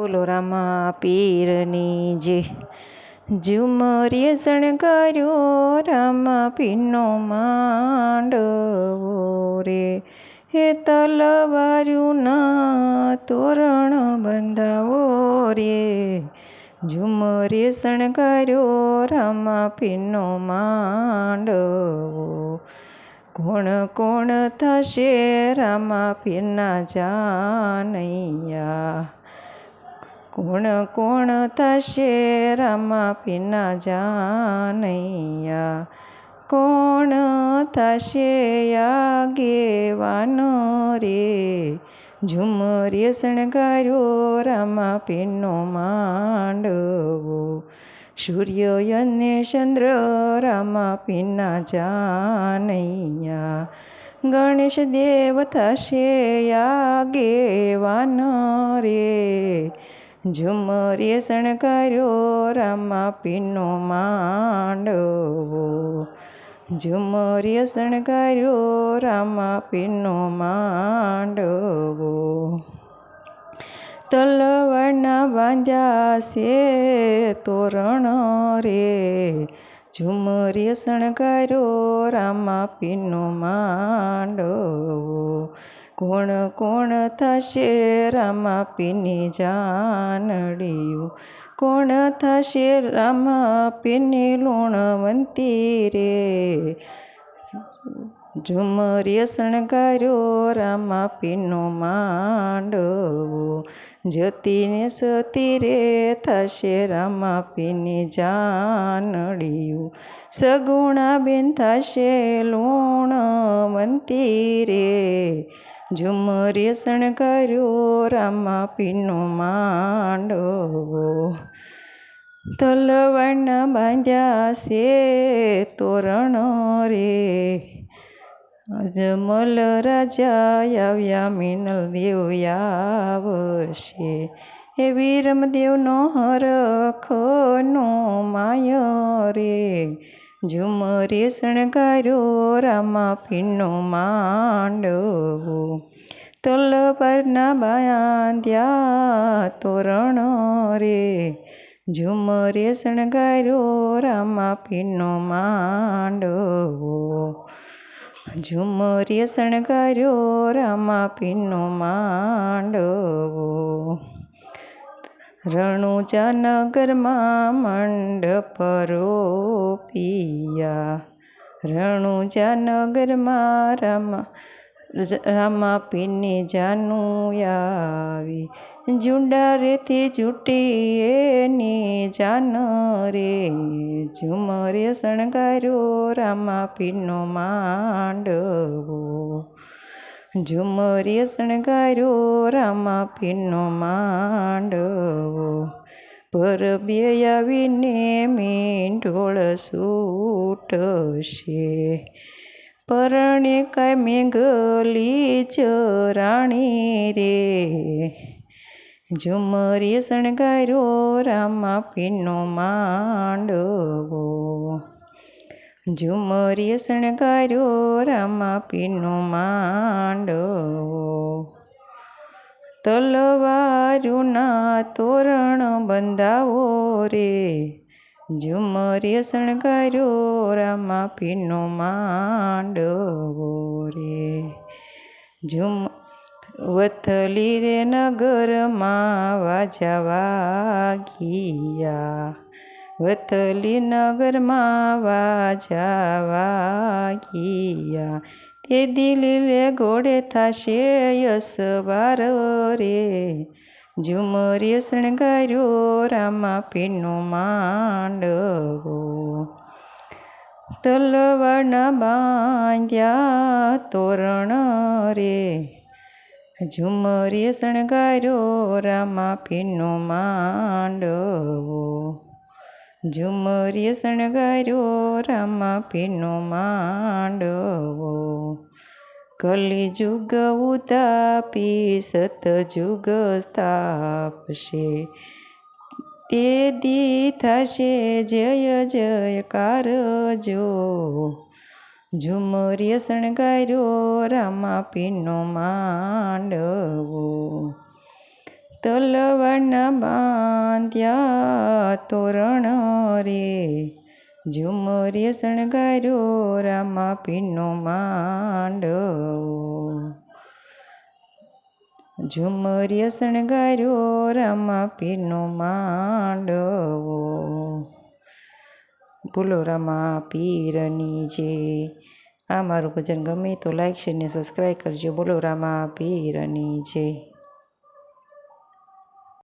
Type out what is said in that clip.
બોલો, રામા પીરની જે ઝુમરીએ શણગાર્યો, રામા પીરનો માંડવો રે. હે તલવાર્યું ના તોરણ બંધાવો રે. ઝુમરે શણગાર્યો, રામા પીરનો માંડવો. કોણ કોણ થશે રામા પીરના જાનૈયા? કોણ કોણ થશે રમા પીના જાનૈયા? કોણ થશે આગેવાનો રે? ઝુમરે શણગાર્યો રમા પીનો માંડવો. સૂર્ય અને ચંદ્ર રમા પીના જાનૈયા. ગણેશ દેવ થશે આગેવાન રે? ઝુમરે શણગાર્યો રામા પીનો માંડવો ઝુમરે શણગાર્યો રામા પીનો માંડવો તલવારના બાંધ્યા છે તોરણ રે ઝુમરે શણગાર્યો રામા પીનો માંડવો કોણ કોણ થશે રામા પીની જાનડિયું કોણ થશે રામા પીની લુણવંતી રે? ઝુમરે શણગાર્યો રામા પીનો માંડવો. જતીને સતી રે થશે રામા પીની જાનડિયું સગુણા બેન થશે લુણવંતી રે. ઝુમરે શણગાર્યો રામા પીનો માંડવો તલવણ બાંધ્યા છે તોરણ રે. અજમલ રાજા આવ્યા, મિનલ દેવ આવશે. એ વીરમદેવનો હરખનો માય રે. ઝુમરે શણગાર્યો રામા પીનો માંડવો તલવારના બાંધ્યા તોરણ રે ઝુમરે શણગાર્યો રામા પીનો માંડવો ઝુમરે શણગાર્યો રામા પીનો માંડવો રણુજાનગરમાં મંડપ રોપિયા. રણુજાનગરમાં રામા રામા પીને જાનું આવી. જુંડા રેથી જૂટી એની જાન રે. ઝુમરે શણગાર્યો રામા પીનો માંડવો. ઝુમરે શણગાર્યો રામા પીનો માંડવો પર બે આવીને મીંઢોળ સૂટશે પરણે કાંઈ મેઘલી ચરાણી રે ઝુમરે શણગાર્યો રામા પીનો માંડવો ઝુમરે શણગાર્યો રામા પીનો માંડવો તલવારુના તોરણ બંધાવો રે ઝુમરે શણગાર્યો રામા પીનો માંડવો રે ઝુમ વથલી રે નગરમાં વાજા વાગિયા વથલી નગરમાં વાજા વાગિયા તે દિલે ઘોડે થશે યસવાર રે. ઝુમરે શણગાર્યો રામા પીનો માંડવો તલવણ બાંધ્યા તોરણ રે. ઝુમરે શણગાર્યો રામા પીનો માંડવો ઝુમરે શણગાર્યો, રામા પીનો માંડવો. કલી જુગ ઉતાપી સતજુગ સ્થાપશે. તે દી થશે, જય જયકાર જો. ઝુમરે શણગાર્યો, રામા પીનો માંડવો. તલવારના બાંધ્યા તોરણ રે. ઝુમરીએ શણગાર્યો રામા પીનો માંડવો. ઝુમરીએ શણગાર્યો રામા પીનો માંડવો. ભૂલો રામા પીરની જે. આ મારું ભજન ગમે તો લાઈક શેર ને સબસ્ક્રાઈબ કરજો. બોલો રામા પીરની જય